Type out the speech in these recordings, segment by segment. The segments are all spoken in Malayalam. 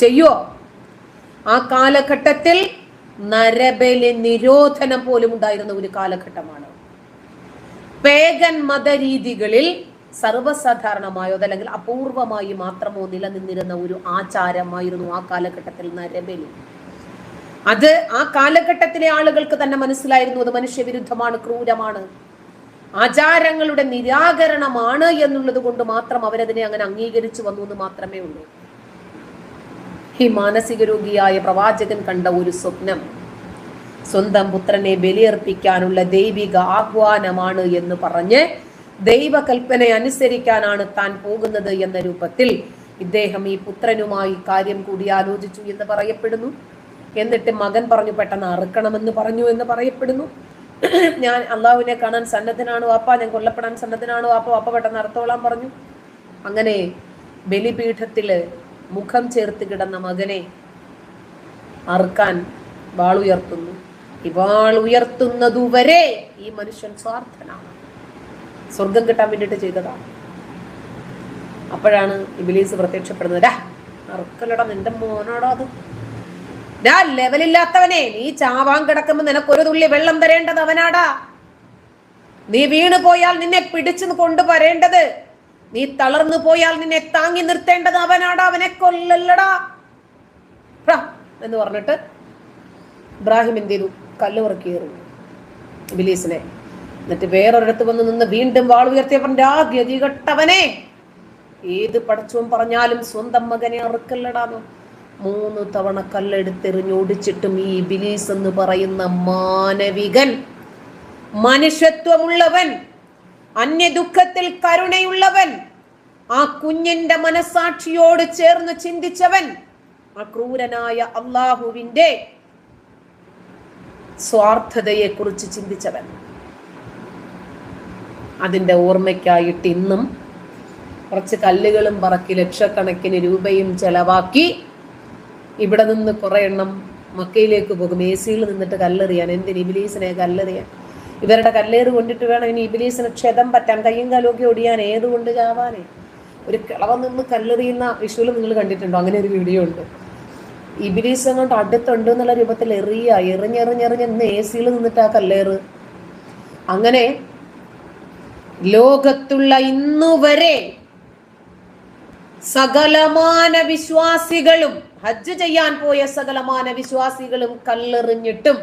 ചെയ്യുവോ. ആ കാലഘട്ടത്തിൽ നരബലി നിരോധനം പോലും ഉണ്ടായിരുന്ന ഒരു കാലഘട്ടമാണ്. പേഗൻ മതരീതികളിൽ സർവസാധാരണമായോ അതല്ലെങ്കിൽ അപൂർവമായി മാത്രമോ നിലനിന്നിരുന്ന ഒരു ആചാരമായിരുന്നു ആ കാലഘട്ടത്തിൽ നരബലി. അത് ആ കാലഘട്ടത്തിലെ ആളുകൾക്ക് തന്നെ മനസ്സിലായിരുന്നു അത് മനുഷ്യവിരുദ്ധമാണ് ക്രൂരമാണ്. ആചാരങ്ങളുടെ നിരാകരണമാണ് എന്നുള്ളത് കൊണ്ട് മാത്രം അവരതിനെ അങ്ങനെ അംഗീകരിച്ചു വന്നു എന്ന് മാത്രമേ ഉള്ളൂ. ഈ മാനസിക രോഗിയായ പ്രവാചകൻ കണ്ട ഒരു സ്വപ്നം സ്വന്തം പുത്രനെ ബലിയർപ്പിക്കാനുള്ള ദൈവിക ആഹ്വാനമാണ് എന്ന് പറഞ്ഞ് ദൈവകൽപ്പന അനുസരിക്കാനാണ് താൻ പോകുന്നത് എന്ന രൂപത്തിൽ ഇദ്ദേഹം ഈ പുത്രനുമായി കാര്യം കൂടി ആലോചിച്ചു എന്ന് പറയപ്പെടുന്നു. എന്നിട്ട് മകൻ പറഞ്ഞു പെട്ടെന്ന് അറുക്കണമെന്ന് പറഞ്ഞു എന്ന് പറയപ്പെടുന്നു. ഞാൻ അള്ളാഹുവിനെ കാണാൻ സന്നദ്ധനാണോ? വാപ്പ ഞാൻ കൊല്ലപ്പെടാൻ സന്നദ്ധനാണോ? വാപ്പ വാപ്പ പെട്ടെന്ന് അറുത്തോളാൻ പറഞ്ഞു. അങ്ങനെ ബലിപീഠത്തിൽ മുഖം ചേർത്ത് കിടന്ന മകനെ അറുക്കാൻ വാളുയർത്തുന്നു ഇവാൾ വാൾ ഉയർത്തുന്നതുവരെ ഈ മനുഷ്യൻ സ്വാർത്ഥനാണ്. സ്വർഗം കിട്ടാൻ വേണ്ടിയിട്ട് ചെയ്തതാണ്. അപ്പോഴാണ് ഇബിലീസ് പ്രത്യക്ഷപ്പെടുന്നത്. അറുക്കലടാ നിന്റെ മോനാടാ അത്. ഡാ ലെവലില്ലാത്തവനെ നീ ചാവാൻ കിടക്കുമ്പോ നിനക്കൊരു തുള്ളി വെള്ളം തരേണ്ടത് അവനാടാ. നീ വീണു പോയാൽ നിന്നെ പിടിച്ചു കൊണ്ടുവരേണ്ടത്. നീ തളർന്നു പോയാൽ നിന്നെ താങ്ങി നിർത്തേണ്ടത് അവനാടാ അവനെ കൊല്ലല്ലടാ. എന്ന് പറഞ്ഞിട്ട് ഇബ്രാഹിം എന്ത് ചെയ്തു? കല്ലുറക്കി ഇബിലീസിനെ. എന്നിട്ട് വേറൊരിടത്ത് വന്ന് നിന്ന് വീണ്ടും വാൾ ഉയർത്തിയവൻ ആ ഗതികെട്ടവനെ ഏത് പടച്ചവും പറഞ്ഞാലും സ്വന്തം മകനെ അറുക്കല്ലടാന്ന് മൂന്ന് തവണ കല്ലെടുത്തെറിഞ്ഞോടിച്ചിട്ടും ഈ ബിലീസ് എന്ന് പറയുന്ന മാനവികൻ മനുഷ്യത്വമുള്ളവൻ അന്യദുഃഖത്തിൽ കരുണയുള്ളവൻ ആ കുഞ്ഞിന്റെ മനസാക്ഷിയോട് ചേർന്ന് ചിന്തിച്ചവൻ ആ ക്രൂരനായ അള്ളാഹുവിന്റെ സ്വാർത്ഥതയെ കുറിച്ച് ചിന്തിച്ചവൻ. അതിന്റെ ഓർമ്മയ്ക്കായിട്ട് ഇന്നും കുറച്ച് കല്ലുകളും പറക്കി ലക്ഷക്കണക്കിന് രൂപയും ചെലവാക്കി ഇവിടെ നിന്ന് കുറേ എണ്ണം മക്കയിലേക്ക് പോകും. എ സിയിൽ നിന്നിട്ട് കല്ലെറിയാൻ എന്തിന് ഇബിലീസിനെ കല്ലെറിയാൻ. ഇവരുടെ കല്ലേറ് കൊണ്ടിട്ട് വേണം ഇനി ഇബിലീസിന് ക്ഷതം പറ്റാൻ കയ്യും കാലുമൊക്കെ ഒടിയാൻ ഏതുകൊണ്ട് ചാവാനേ ഒരു കിളവ നിന്ന് കല്ലെറിയുന്ന വിഷുവിൽ നിങ്ങൾ കണ്ടിട്ടുണ്ടോ? അങ്ങനെ ഒരു വീഡിയോ ഉണ്ട്. ഇബിലീസ് അങ്ങോട്ട് അടുത്തുണ്ട് എന്നുള്ള രൂപത്തിൽ എറിയ എറിഞ്ഞെറിഞ്ഞെറിഞ്ഞ് ഇന്ന് എ സിയിൽ നിന്നിട്ട് ആ കല്ലേറ്. അങ്ങനെ ലോകത്തുള്ള ഇന്നുവരെ സകലമാന വിശ്വാസികളും ഹജ്ജ് ചെയ്യാൻ പോയ സകലമാന വിശ്വാസികളും കല്ലെറിഞ്ഞിട്ടും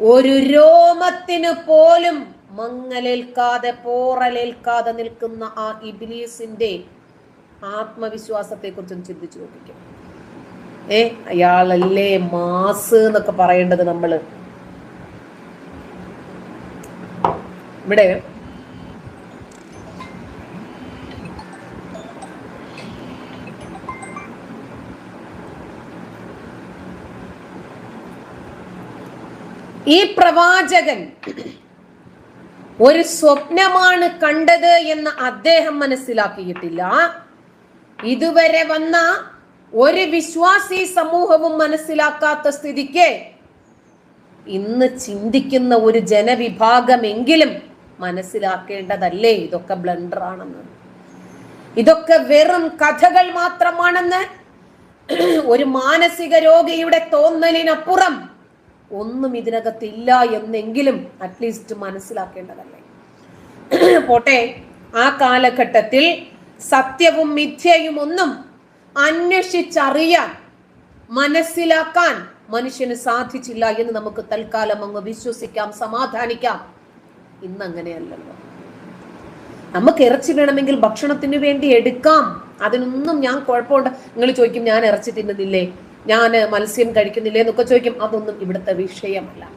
ഒരു രോമത്തിന് പോലും മങ്ങലേൽക്കാതെ പോറലേൽക്കാതെ നിൽക്കുന്ന ആ ഇബിലീസിന്റെ ആത്മവിശ്വാസത്തെ കുറിച്ചും ചിന്തിച്ചു നോക്കിക്കും. ഏ അയാളല്ലേ മാസ് എന്നൊക്കെ പറയേണ്ടത് നമ്മൾ. ഇവിടെ ഈ പ്രവാചകൻ ഒരു സ്വപ്നമാണ് കണ്ടത് എന്ന് അദ്ദേഹം മനസ്സിലാക്കിയിട്ടില്ല. ഇതുവരെ വന്ന ഒരു വിശ്വാസി സമൂഹവും മനസ്സിലാക്കാത്ത സ്ഥിതിക്ക് ഇന്ന് ചിന്തിക്കുന്ന ഒരു ജനവിഭാഗമെങ്കിലും മനസ്സിലാക്കേണ്ടതല്ലേ? ഇതൊക്കെ ബ്ലണ്ടർ ആണെന്ന് ഇതൊക്കെ വെറും കഥകൾ മാത്രമാണെന്ന് ഒരു മാനസിക രോഗിയുടെ തോന്നലിനപ്പുറം ഒന്നും ഇതിനകത്തില്ല എന്നെങ്കിലും അറ്റ്ലീസ്റ്റ് മനസ്സിലാക്കേണ്ടതല്ലേ. പോട്ടെ ആ കാലഘട്ടത്തിൽ സത്യവും മിഥ്യയും ഒന്നും അന്വേഷിച്ചറിയാൻ മനസ്സിലാക്കാൻ മനുഷ്യന് സാധിച്ചില്ല എന്ന് നമുക്ക് തൽക്കാലം അങ്ങ് വിശ്വസിക്കാം സമാധാനിക്കാം. ഇന്ന് അങ്ങനെയല്ലല്ലോ നമുക്ക് ഇറച്ചി വേണമെങ്കിൽ ഭക്ഷണത്തിന് വേണ്ടി എടുക്കാം. അതിനൊന്നും ഞാൻ കുഴപ്പമുണ്ട്. നിങ്ങൾ ചോദിക്കും ഞാൻ ഇറച്ചി തിന്നുന്നില്ലേ? ഞാൻ മത്സ്യം കഴിക്കുന്നില്ലേ എന്നൊക്കെ ചോദിക്കും. അതൊന്നും ഇവിടുത്തെ വിഷയമല്ല.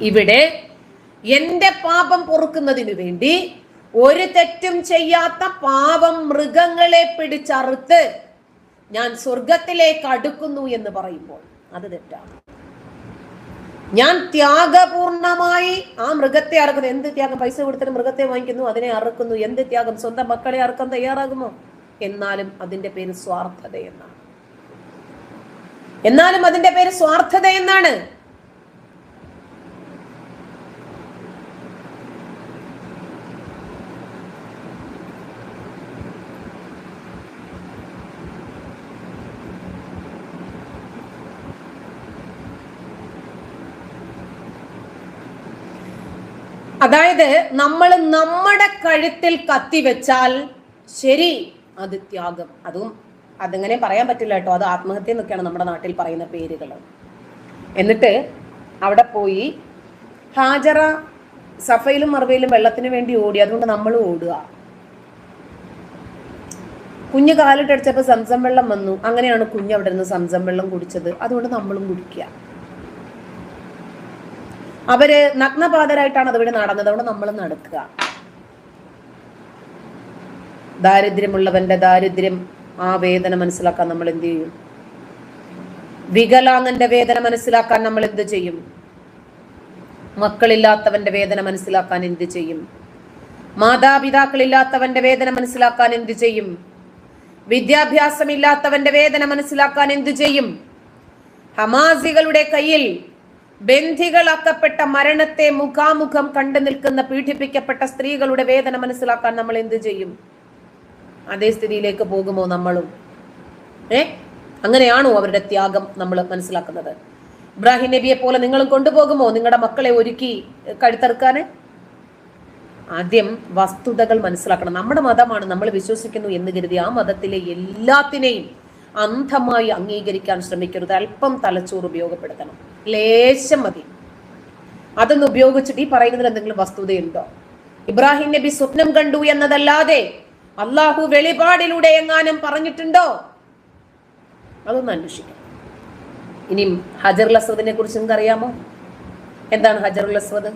ഇവിടെ എന്റെ പാപം പൊറുക്കുന്നതിന് വേണ്ടി ഒരു തെറ്റും ചെയ്യാത്ത പാപം മൃഗങ്ങളെ പിടിച്ചറുത്ത് ഞാൻ സ്വർഗത്തിലേക്ക് അടുക്കുന്നു എന്ന് പറയുമ്പോൾ അത് തെറ്റാണ്. ഞാൻ ത്യാഗപൂർണമായി ആ മൃഗത്തെ അറക്കുന്നു. എന്ത് ത്യാഗം? പൈസ കൊടുത്തിട്ട് മൃഗത്തെ വാങ്ങിക്കുന്നു അതിനെ അറക്കുന്നു. എന്ത് ത്യാഗം? സ്വന്തം മക്കളെ അറക്കാൻ തയ്യാറാകുമോ? എന്നാലും അതിന്റെ പേര് സ്വാർത്ഥത എന്നാണ്. എന്നാലും അതിന്റെ പേര് സ്വാർത്ഥത എന്നാണ്. അതായത് നമ്മൾ നമ്മുടെ കഴുത്തിൽ കത്തിവെച്ചാൽ ശരി അത് ത്യാഗം. അതും അതങ്ങനെ പറയാൻ പറ്റില്ല കേട്ടോ. അത് ആത്മഹത്യ എന്നൊക്കെയാണ് നമ്മുടെ നാട്ടിൽ പറയുന്ന പേരുകൾ. എന്നിട്ട് അവിടെ പോയി ഹാജറ സഫയിലും മറവയിലും വെള്ളത്തിന് വേണ്ടി ഓടി. അതുകൊണ്ട് നമ്മൾ ഓടുക. കുഞ്ഞ് കാലിട്ടടിച്ചപ്പോൾ സംസം വെള്ളം വന്നു. അങ്ങനെയാണ് കുഞ്ഞ് അവിടെ നിന്ന് സംസം വെള്ളം കുടിച്ചത്. അതുകൊണ്ട് നമ്മളും കുടിക്കുക. അവർ നഗ്നപാതരായിട്ടാണ് അതിവിടെ നടന്നത്. അതുകൊണ്ട് നമ്മൾ നടക്കുക. ദാരിദ്ര്യമുള്ളവന്റെ ദാരിദ്ര്യം ആ വേദന മനസ്സിലാക്കാൻ നമ്മൾ എന്ത് ചെയ്യും? വികലാംഗന്റെ വേദന മനസ്സിലാക്കാൻ നമ്മൾ എന്ത് ചെയ്യും? മക്കളില്ലാത്തവന്റെ വേദന മനസ്സിലാക്കാൻ എന്ത് ചെയ്യും? മാതാപിതാക്കളില്ലാത്തവന്റെ വേദന മനസ്സിലാക്കാൻ എന്ത് ചെയ്യും? വിദ്യാഭ്യാസമില്ലാത്തവന്റെ വേദന മനസ്സിലാക്കാൻ എന്ത് ചെയ്യും? ഹമാസികളുടെ കയ്യിൽ ബന്ധികളാക്കപ്പെട്ട മരണത്തെ മുഖാമുഖം കണ്ടു നിൽക്കുന്ന പീഡിപ്പിക്കപ്പെട്ട സ്ത്രീകളുടെ വേദന മനസ്സിലാക്കാൻ നമ്മൾ എന്ത് ചെയ്യും? അതേ സ്ഥിതിയിലേക്ക് പോകുമോ നമ്മളും? ഏ? അങ്ങനെയാണോ അവരുടെ ത്യാഗം നമ്മൾ മനസ്സിലാക്കുന്നത്? ഇബ്രാഹിം നബിയെ പോലെ നിങ്ങളും കൊണ്ടുപോകുമോ? നിങ്ങളുടെ മക്കളെ ഒരുക്കി കഴുത്തറുക്കാന് ആദ്യം വസ്തുതകൾ മനസ്സിലാക്കണം. നമ്മുടെ മതമാണ് നമ്മൾ വിശ്വസിക്കുന്നു എന്ന് കരുതി ആ മതത്തിലെ എല്ലാത്തിനെയും അന്ധമായി അംഗീകരിക്കാൻ ശ്രമിക്കരുത്. അല്പം തലച്ചോറ് ഉപയോഗപ്പെടുത്തണം. ലേശം മതി. അതൊന്ന് ഉപയോഗിച്ചിട്ട് ഈ പറയുന്നതിൽ എന്തെങ്കിലും വസ്തുതയുണ്ടോ? ഇബ്രാഹിം നബി സ്വപ്നം കണ്ടു എന്നതല്ലാതെ അള്ളാഹു വെളിപാടിലൂടെ എങ്ങാനും പറഞ്ഞിട്ടുണ്ടോ? അതൊന്ന് അന്വേഷിക്കാം. ഇനിയും ഹജറുൽ അസ്വദിനെ കുറിച്ച് നിങ്ങൾക്ക് അറിയാമോ എന്താണ് ഹജറുൽ അസ്വദ്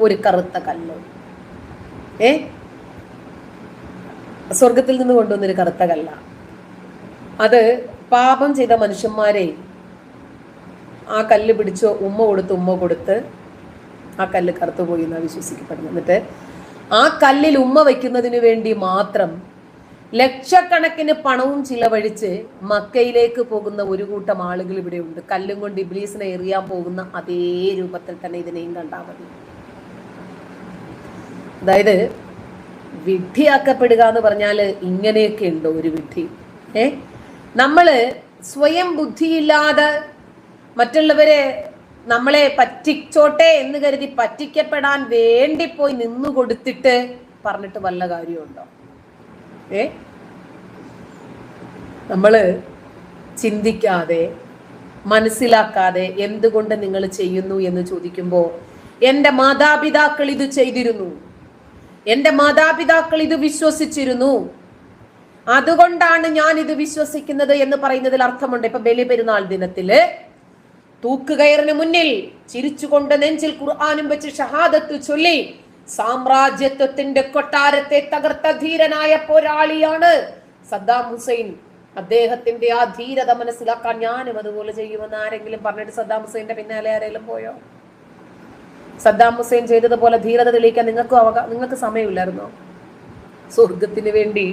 ഒരു കറുത്ത കല്ല്. ഏ? സ്വർഗത്തിൽ നിന്ന് കൊണ്ടുവന്നൊരു കറുത്ത കല്ല. അത് പാപം ചെയ്ത മനുഷ്യന്മാരെ ആ കല്ല് പിടിച്ച് ഉമ്മ കൊടുത്ത് ഉമ്മ കൊടുത്ത് ആ കല്ല് കറുത്തുപോയി എന്നാണ് വിശ്വസിക്കപ്പെടുന്നത്. എന്നിട്ട് ആ കല്ലിൽ ഉമ്മ വയ്ക്കുന്നതിന് വേണ്ടി മാത്രം ലക്ഷക്കണക്കിന് പണവും ചിലവഴിച്ച് മക്കയിലേക്ക് പോകുന്ന ഒരു കൂട്ടം ആളുകൾ ഇവിടെ ഉണ്ട്. കല്ലും കൊണ്ട് ഇബ്ലീസിനെ എറിയാൻ പോകുന്ന അതേ രൂപത്തിൽ തന്നെ ഇതിനെയും കണ്ടാൽ മതി. അതായത് വിഡ്ഢിയാക്കപ്പെടുക എന്ന് പറഞ്ഞാൽ ഇങ്ങനെയൊക്കെ ഉണ്ടോ ഒരു വിഡ്ഢി? ഏ? നമ്മൾ സ്വയം ബുദ്ധിയില്ലാതെ മറ്റുള്ളവരെ നമ്മളെ പറ്റിച്ചോട്ടെ എന്ന് കരുതി പറ്റിക്കപ്പെടാൻ വേണ്ടി പോയി നിന്നു കൊടുത്തിട്ട് പറഞ്ഞിട്ട് വല്ല കാര്യമുണ്ടോ? ഏ? നമ്മൾ ചിന്തിക്കാതെ മനസ്സിലാക്കാതെ എന്തുകൊണ്ട് നിങ്ങൾ ചെയ്യുന്നു എന്ന് ചോദിക്കുമ്പോൾ എന്റെ മാതാപിതാക്കൾ ഇത് ചെയ്തിരുന്നു. എന്റെ മാതാപിതാക്കൾ ഇത് വിശ്വസിച്ചിരുന്നു. അതുകൊണ്ടാണ് ഞാൻ ഇത് വിശ്വസിക്കുന്നത് എന്ന് പറയുന്നതിൽ അർത്ഥമുണ്ട്. ഇപ്പൊ ബലിപെരുന്നാൾ ദിനത്തിൽ തൂക്കുകയറിന് മുന്നിൽ ചിരിച്ചുകൊണ്ട് നെഞ്ചിൽ ഖുർആാനും വെച്ച് ഷഹാദത്ത് ചൊല്ലി സാമ്രാജ്യത്വത്തിന്റെ കൊട്ടാരത്തെ തകർത്ത ധീരനായ പോരാളിയാണ് സദ്ദാം ഹുസൈൻ. അദ്ദേഹത്തിന്റെ ആ ധീരത മനസ്സിലാക്കാൻ ഞാനും അതുപോലെ ചെയ്യുമെന്ന് ആരെങ്കിലും പറഞ്ഞിട്ട് സദ്ദാം ഹുസൈന്റെ പിന്നാലെ ആരെങ്കിലും പോയോ? സദ്ദാം ഹുസൈൻ ചെയ്തതുപോലെ ധീരത തെളിയിക്കാൻ നിങ്ങൾക്കും അവകാ നിങ്ങൾക്ക് സമയമില്ലായിരുന്നോ? സ്വർഗത്തിന് വേണ്ടി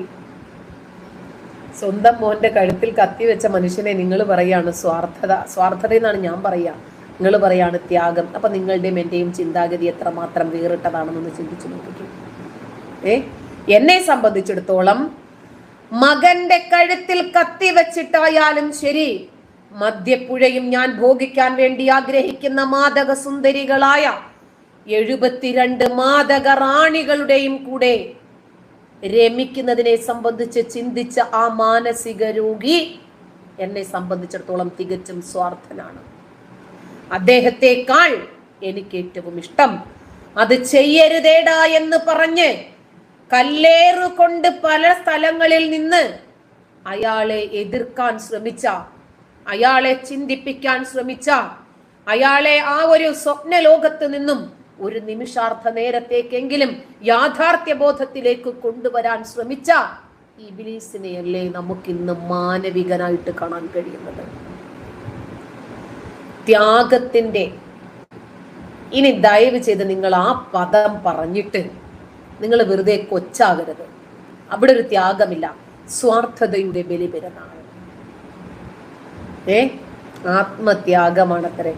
സ്വന്തം മോന്റെ കഴുത്തിൽ കത്തി വെച്ച മനുഷ്യനെ നിങ്ങൾ പറയാണ് സ്വാർത്ഥത. സ്വാർത്ഥത എന്നാണ് ഞാൻ പറയുക നിങ്ങൾ പറയാണ് ത്യാഗം. അപ്പൊ നിങ്ങളുടെയും എന്റെയും ചിന്താഗതി എത്രമാത്രം വേറിട്ടതാണെന്നൊന്ന് ചിന്തിച്ചു നോക്കിക്കും. ഏ? എന്നെ സംബന്ധിച്ചിടത്തോളം മകന്റെ കഴുത്തിൽ കത്തി വെച്ചിട്ടായാലും ശരി മദ്യപ്പുഴയും ഞാൻ ഭോഗിക്കാൻ വേണ്ടി ആഗ്രഹിക്കുന്ന മാദക സുന്ദരികളായ എഴുപത്തിരണ്ട് മാദക റാണികളുടെയും കൂടെ രമിക്കുന്നതിനെ സംബന്ധിച്ച് ചിന്തിച്ച ആ മാനസിക രോഗി എന്നെ സംബന്ധിച്ചിടത്തോളം തികച്ചും സ്വാർത്ഥനാണ്. അദ്ദേഹത്തെക്കാൾ എനിക്ക് ഏറ്റവും ഇഷ്ടം അത് ചെയ്യരുതേടാ എന്ന് പറഞ്ഞ് കല്ലേറുകൊണ്ട് പല സ്ഥലങ്ങളിൽ നിന്ന് അയാളെ എതിർക്കാൻ ശ്രമിച്ച അയാളെ ചിന്തിപ്പിക്കാൻ ശ്രമിച്ച അയാളെ ആ ഒരു സ്വപ്ന ലോകത്ത് നിന്നും ഒരു നിമിഷാർത്ഥ നേരത്തേക്കെങ്കിലും യാഥാർത്ഥ്യ ബോധത്തിലേക്ക് കൊണ്ടുവരാൻ ശ്രമിച്ച ഈ ബിലീസിനെയല്ലേ നമുക്കിന്ന് മാനവികനായിട്ട് കാണാൻ കഴിയുന്നത്? ത്യാഗത്തിന്റെ ഇനി ദയവ് ചെയ്ത് നിങ്ങൾ ആ പദം പറഞ്ഞിട്ട് നിങ്ങൾ വെറുതെ കൊച്ചാകരുത്. അവിടെ ഒരു ത്യാഗമില്ല. സ്വാർത്ഥതയുടെ ബലിപെരുന്നാണ് ഏ? ആത്മത്യാഗമാണത്രേ.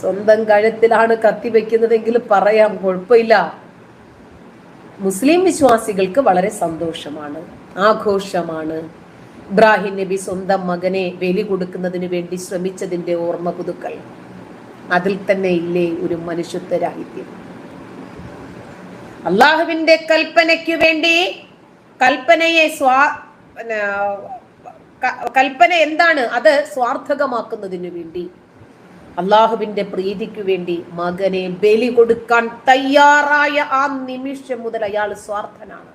സ്വന്തം കഴുത്തിലാണ് കത്തി വെക്കുന്നതെങ്കിൽ പറയാം കുഴപ്പമില്ല. മുസ്ലിം വിശ്വാസികൾക്ക് വളരെ സന്തോഷമാണ് ആഘോഷമാണ്. ഇബ്രാഹിം നബി സ്വന്തം മകനെ ബലി കൊടുക്കുന്നതിന് വേണ്ടി ശ്രമിച്ചതിന്റെ ഓർമ്മ പുതുക്കൽ. അതിൽ തന്നെ ഇല്ലേ ഒരു മനുഷ്യത്വ രാഹിത്യം അള്ളാഹുവിന്റെ കൽപ്പനയ്ക്ക് വേണ്ടി കൽപ്പനയെ സ്വാ കൽപ്പന എന്താണ്? അത് സ്വാർത്ഥകമാക്കുന്നതിന് വേണ്ടി. അള്ളാഹുവിന്റെ പ്രീതിക്ക് വേണ്ടി മകനെ ബലി കൊടുക്കാൻ തയ്യാറായ ആ നിമിഷം മുതൽ അയാൾ സ്വാർത്ഥനാണ്.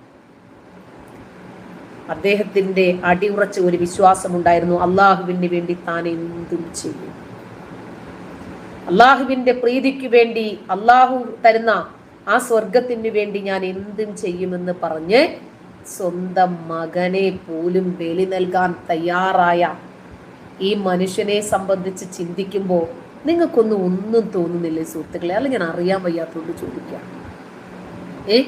അദ്ദേഹത്തിന്റെ അടിയുറച്ച ഒരു വിശ്വാസം ഉണ്ടായിരുന്നു അള്ളാഹുവിന് വേണ്ടി താൻ എന്തും ചെയ്യും. അള്ളാഹുവിന്റെ പ്രീതിക്ക് വേണ്ടി അള്ളാഹു തരുന്ന ആ സ്വർഗത്തിന് വേണ്ടി ഞാൻ എന്തും ചെയ്യുമെന്ന് പറഞ്ഞ് സ്വന്തം മകനെ പോലും ബലി നൽകാൻ തയ്യാറായ ഈ മനുഷ്യനെ സംബന്ധിച്ച് ചിന്തിക്കുമ്പോൾ നിങ്ങൾക്കൊന്നും ഒന്നും തോന്നുന്നില്ലേ സുഹൃത്തുക്കളെ? അല്ല ഞാൻ അറിയാൻ വയ്യാത്തതുകൊണ്ട് ചോദിക്കാം. ഏ?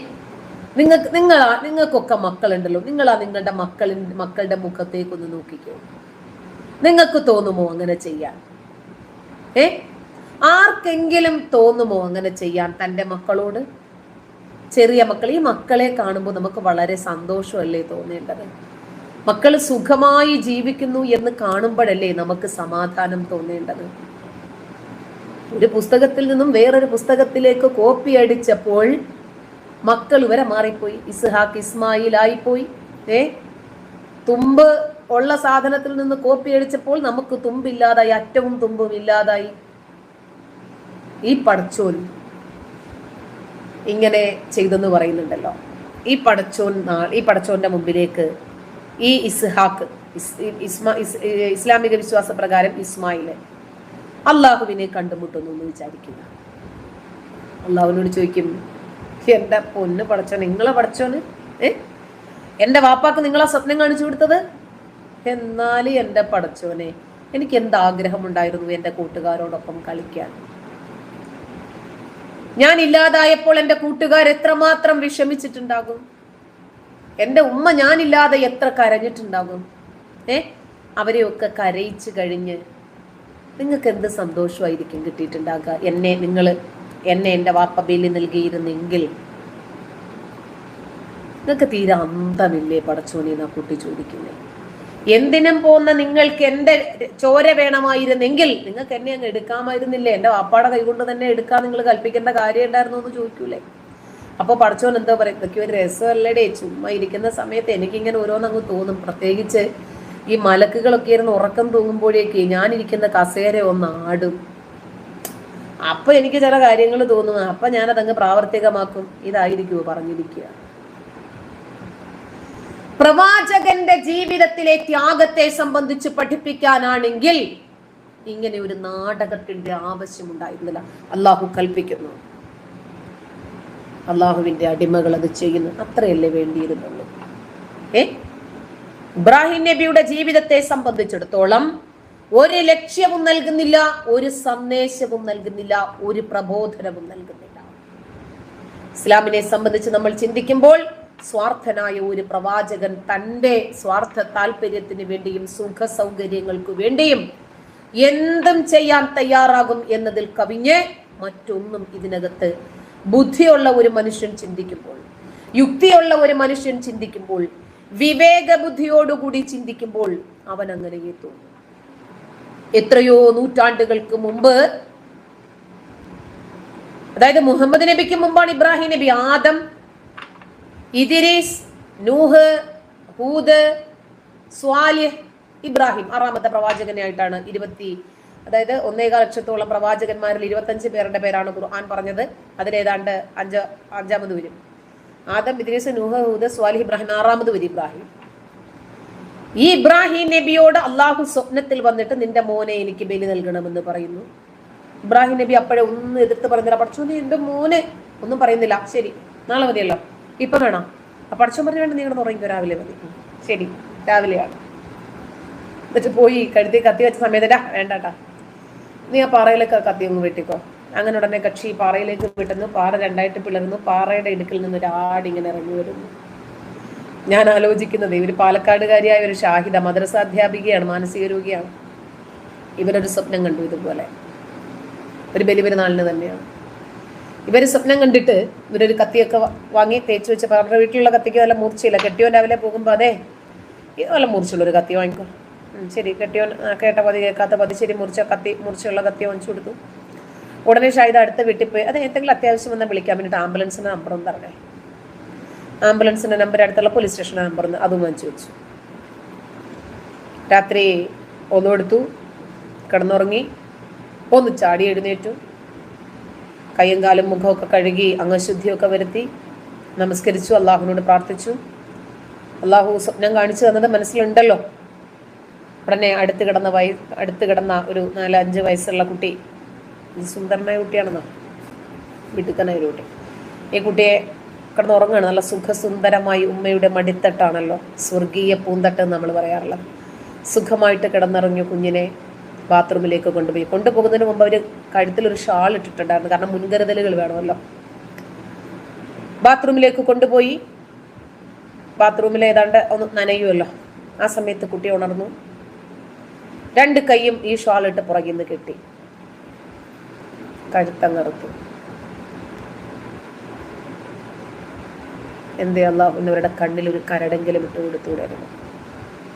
നിങ്ങൾക്ക് നിങ്ങളാ നിങ്ങൾക്കൊക്കെ മക്കളുണ്ടല്ലോ. നിങ്ങളാ നിങ്ങളുടെ മക്കളിൻ മക്കളുടെ മുഖത്തേക്കൊന്ന് നോക്കിക്കോ. നിങ്ങൾക്ക് തോന്നുമോ അങ്ങനെ ചെയ്യാൻ? ഏ? ആർക്കെങ്കിലും തോന്നുമോ അങ്ങനെ ചെയ്യാൻ തന്റെ മക്കളോട്? ചെറിയ മക്കൾ ഈ മക്കളെ കാണുമ്പോൾ നമുക്ക് വളരെ സന്തോഷമല്ലേ തോന്നേണ്ടത്? മക്കൾ സുഖമായി ജീവിക്കുന്നു എന്ന് കാണുമ്പോഴല്ലേ നമുക്ക് സമാധാനം തോന്നേണ്ടത്? ഒരു പുസ്തകത്തിൽ നിന്നും വേറൊരു പുസ്തകത്തിലേക്ക് കോപ്പി അടിച്ചപ്പോൾ മക്കൾ വരെ മാറിപ്പോയി. ഇസ്ഹാഖ് ഇസ്മായിൽ ആയിപ്പോയി. ഏ? തുമ്പ് ഉള്ള സാധനത്തിൽ നിന്ന് കോപ്പി അടിച്ചപ്പോൾ നമുക്ക് തുമ്പില്ലാതായി അറ്റവും തുമ്പും ഇല്ലാതായി. ഈ പടച്ചോൻ ഇങ്ങനെ ചെയ്തെന്ന് പറയുന്നുണ്ടല്ലോ. ഈ പടച്ചോൻ ഈ പടച്ചോന്റെ മുമ്പിലേക്ക് ഈ ഇസ്ഹാഖ് ഇസ്ലാമിക വിശ്വാസ പ്രകാരം ഇസ്മായിൽ അള്ളാഹുവിനെ കണ്ടുമുട്ടുന്നു എന്ന് വിചാരിക്കുക അള്ളാഹുവിനോട് ചോദിക്കും എന്റെ പൊന്ന് പടച്ചോൻ നിങ്ങളെ പടച്ചോന് ഏ? എന്റെ വാപ്പാക്ക് നിങ്ങളെ സ്വപ്നം കാണിച്ചു കൊടുത്തത്? എന്നാൽ എന്റെ പടച്ചോനെ എനിക്ക് എന്ത് ആഗ്രഹമുണ്ടായിരുന്നു എന്റെ കൂട്ടുകാരോടൊപ്പം കളിക്കാൻ? ഞാൻ ഇല്ലാതായപ്പോൾ എന്റെ കൂട്ടുകാർ എത്രമാത്രം വിഷമിച്ചിട്ടുണ്ടാകും? എന്റെ ഉമ്മ ഞാനില്ലാതെ എത്ര കരഞ്ഞിട്ടുണ്ടാകും? ഏ? അവരെയൊക്കെ കരയിച്ചു കഴിഞ്ഞ് നിങ്ങൾക്ക് എന്ത് സന്തോഷമായിരിക്കും കിട്ടിയിട്ടുണ്ടാകുക? എന്നെ നിങ്ങൾ എന്നെ എന്റെ വാപ്പ ബലി നൽകിയിരുന്നെങ്കിൽ. നിങ്ങൾക്ക് തീരെ അന്തമില്ലേ പടച്ചോനെ എന്നാ കുട്ടി ചോദിക്കുന്നേ. എന്തിനും പോകുന്ന നിങ്ങൾക്ക് എന്റെ ചോര വേണമായിരുന്നെങ്കിൽ നിങ്ങൾക്ക് എന്നെ അങ്ങ് എടുക്കാമായിരുന്നില്ലേ? എന്റെ വാപ്പാടെ കൈകൊണ്ട് തന്നെ എടുക്കാൻ നിങ്ങൾ കൽപ്പിക്കേണ്ട കാര്യം ഉണ്ടായിരുന്നു എന്ന് ചോദിക്കൂലേ? അപ്പോൾ പഠിച്ചോൻ എന്തോ പറയും ഇതൊക്കെ ഒരു രസമല്ലേടേ ചുമ്മാ ഇരിക്കുന്ന സമയത്ത് എനിക്കിങ്ങനെ ഓരോന്നങ്ങ് തോന്നും. പ്രത്യേകിച്ച് ഈ മലക്കുകളൊക്കെ ഇരുന്ന് ഉറക്കം തൂങ്ങുമ്പോഴേക്ക് ഞാനിരിക്കുന്ന കസേര ഒന്ന് ആടും. അപ്പൊ എനിക്ക് ചില കാര്യങ്ങൾ തോന്നുന്നു. അപ്പൊ ഞാനതങ്ങ് പ്രാവർത്തികമാക്കും. ഇതായിരിക്കുമോ പറഞ്ഞിരിക്കുക. പ്രവാചകന്റെ ജീവിതത്തിലെ ത്യാഗത്തെ സംബന്ധിച്ച് പഠിപ്പിക്കാനാണെങ്കിൽ ഇങ്ങനെ ഒരു നാടകത്തിന്റെ ആവശ്യമുണ്ടായിരുന്നില്ല. അള്ളാഹു കൽപ്പിക്കുന്നു. അള്ളാഹുവിന്റെ അടിമകൾ അത് ചെയ്യുന്നു. അത്രയല്ലേ വേണ്ടിയിരുന്നുള്ളൂ. ഏ? ഇബ്രാഹിം നബിയുടെ ജീവിതത്തെ സംബന്ധിച്ചിടത്തോളം ഒരു ലക്ഷ്യവും നൽകുന്നില്ല ഒരു സന്ദേശവും നൽകുന്നില്ല ഒരു പ്രബോധനവും നൽകുന്നില്ല. ഇസ്ലാമിനെ സംബന്ധിച്ച് നമ്മൾ ചിന്തിക്കുമ്പോൾ സ്വാർത്ഥനായ ഒരു പ്രവാചകൻ തന്റെ സ്വാർത്ഥ താല്പര്യത്തിന് വേണ്ടിയും സുഖ സൗകര്യങ്ങൾക്ക് വേണ്ടിയും എന്തും ചെയ്യാൻ തയ്യാറാകും എന്നതിൽ കവിഞ്ഞ് മറ്റൊന്നും ഇതിനകത്ത് ബുദ്ധിയുള്ള ഒരു മനുഷ്യൻ ചിന്തിക്കുമ്പോൾ യുക്തിയുള്ള ഒരു മനുഷ്യൻ ചിന്തിക്കുമ്പോൾ വിവേക ബുദ്ധിയോടുകൂടി ചിന്തിക്കുമ്പോൾ അവൻ അങ്ങനെയേ തോന്നും. എത്രയോ നൂറ്റാണ്ടുകൾക്ക് മുമ്പ് അതായത് മുഹമ്മദ് നബിക്ക് മുമ്പാണ് ഇബ്രാഹിം നബി ആദം ഇദിരീസ് നൂഹ് ഹൂദ് സ്വാലിഹ് ഇബ്രാഹിം ആറാമത്തെ പ്രവാചകനായിട്ടാണ് ഇരുപത്തി അതായത് ഒന്നേകാൽ ലക്ഷത്തോളം പ്രവാചകന്മാരിൽ ഇരുപത്തഞ്ച് പേരുടെ പേരാണ് ഖുർആൻ പറഞ്ഞത്. അതിലേതാണ്ട് അഞ്ച് അഞ്ചാമത് വരും. ആദം ഇദ്രീസ് നൂഹ് ഹൂദ് സ്വാലിഹ് ഇബ്രാഹിം ആറാമത് ഒരു ഇബ്രാഹിം. ഈ ഇബ്രാഹിം നബിയോട് അള്ളാഹു സ്വപ്നത്തിൽ വന്നിട്ട് നിന്റെ മോനെ എനിക്ക് ബലി നൽകണമെന്ന് പറയുന്നു. ഇബ്രാഹിം നബി അപ്പോഴേ ഒന്ന് എതിർത്ത് പറയുന്നില്ല പഠിച്ചു നീ മോനെ? ഒന്നും പറയുന്നില്ല. ശരി നാളെ മതിയല്ലോ. ഇപ്പൊ വേണം? ആ പഠിച്ചോ പറഞ്ഞു വേണ്ട നിങ്ങൾ തുടങ്ങിക്കോ രാവിലെ മതി. ശരി രാവിലെയാണ്. എന്നിട്ട് പോയി കഴുത്തി കത്തി വെച്ച സമയത്ത് വേണ്ടട്ടാ. നീ ആ പാറയിലൊക്കെ കത്തി ഒന്ന് വെട്ടിക്കോ. അങ്ങനെ ഉടനെ കക്ഷി പാറയിലേക്ക് വിട്ടുന്നു. പാറ രണ്ടായിട്ട് പിളർന്നു. പാറയുടെ ഇടുക്കിൽ നിന്ന് ഒരാടി ഇങ്ങനെ ഇറങ്ങി വരുന്നു. ഞാൻ ആലോചിക്കുന്നത് ഇവർ പാലക്കാടുകാരിയായ ഒരു ഷാഹിദ മദ്രസ അധ്യാപികയാണ് മാനസിക രോഗിയാണ്. ഇവരൊരു സ്വപ്നം കണ്ടു ഇതുപോലെ. ഒരു ബലിപെരുന്നാളിന് തന്നെയാണ്. ഇവർ സ്വപ്നം കണ്ടിട്ട് ഇവരൊരു കത്തിയൊക്കെ വാങ്ങി തേച്ച് വെച്ച് അവരുടെ വീട്ടിലുള്ള കത്തിക്ക് നല്ല മൂർച്ചയില്ല. കെട്ടിയോൻ രാവിലെ പോകുമ്പോൾ അതെ ഇത് മൂർച്ചയുള്ള ഒരു കത്തി വാങ്ങിക്കോ. ശരി കെട്ടിയോൻ കേട്ട പതി കേൾക്കാത്ത പതി ശരി മുറിച്ച കത്തി മുറിച്ചുള്ള കത്തി വാങ്ങിച്ചു കൊടുത്തു. ഉടനെ ഷാഹിദ അടുത്ത വീട്ടിൽ പോയി അത് എന്തെങ്കിലും അത്യാവശ്യം വന്നാൽ വിളിക്കാൻ വേണ്ടിയിട്ട് ആംബുലൻസിന് ഒന്ന് പറഞ്ഞേ. ആംബുലൻസിന്റെ നമ്പർ അടുത്തുള്ള പോലീസ് സ്റ്റേഷൻ നമ്പർ ഒന്ന് അതും വാങ്ങിച്ചു വെച്ചു. രാത്രി ഒന്നെടുത്തു കിടന്നുറങ്ങി ഒന്ന് ചാടി എഴുന്നേറ്റു. കയ്യും കാലും മുഖമൊക്കെ കഴുകി അംഗശുദ്ധിയൊക്കെ വരുത്തി നമസ്കരിച്ചു അള്ളാഹുവിനോട് പ്രാർത്ഥിച്ചു. അള്ളാഹു സ്വപ്നം കാണിച്ചു തന്നത് മനസ്സിലുണ്ടല്ലോ. ഉടനെ അടുത്ത് കിടന്ന വയ അടുത്ത് കിടന്ന ഒരു നാല് അഞ്ച് വയസ്സുള്ള കുട്ടി ഇത് സുന്ദരനായ കുട്ടിയാണെന്നോ? മിടുക്കനായ ഒരു കുട്ടി. ഈ കുട്ടിയെ കിടന്ന് ഉറങ്ങുകയാണ് നല്ല സുഖസുന്ദരമായി ഉമ്മയുടെ മടിത്തട്ടാണല്ലോ സ്വർഗീയ പൂന്തട്ട് നമ്മൾ പറയാറുള്ളത്. സുഖമായിട്ട് കിടന്നിറങ്ങിയ കുഞ്ഞിനെ ബാത്റൂമിലേക്ക് കൊണ്ടുപോയി. കൊണ്ടുപോകുന്നതിന് മുമ്പ് അവർ കഴുത്തിലൊരു ഷാൾ ഇട്ടിട്ടുണ്ടായിരുന്നു. കാരണം മുൻകരുതലുകൾ വേണമല്ലോ. ബാത്റൂമിലേക്ക് കൊണ്ടുപോയി. ബാത്റൂമിൽ ഏതാണ്ട് ഒന്ന് നനയുമല്ലോ ആ സമയത്ത് കുട്ടി ഉണർന്നു. രണ്ട് കൈയും ഈ ഷാൾ ഇട്ട് പുറകിൽ നിന്ന് കെട്ടി. കഴുത്തങ്ങറുത്തു എന്തേ അള്ളാഹുന്നവരുടെ കണ്ണിൽ ഒരു കരടെങ്കിലും ഇട്ട് കൊടുത്തുകൂടായിരുന്നു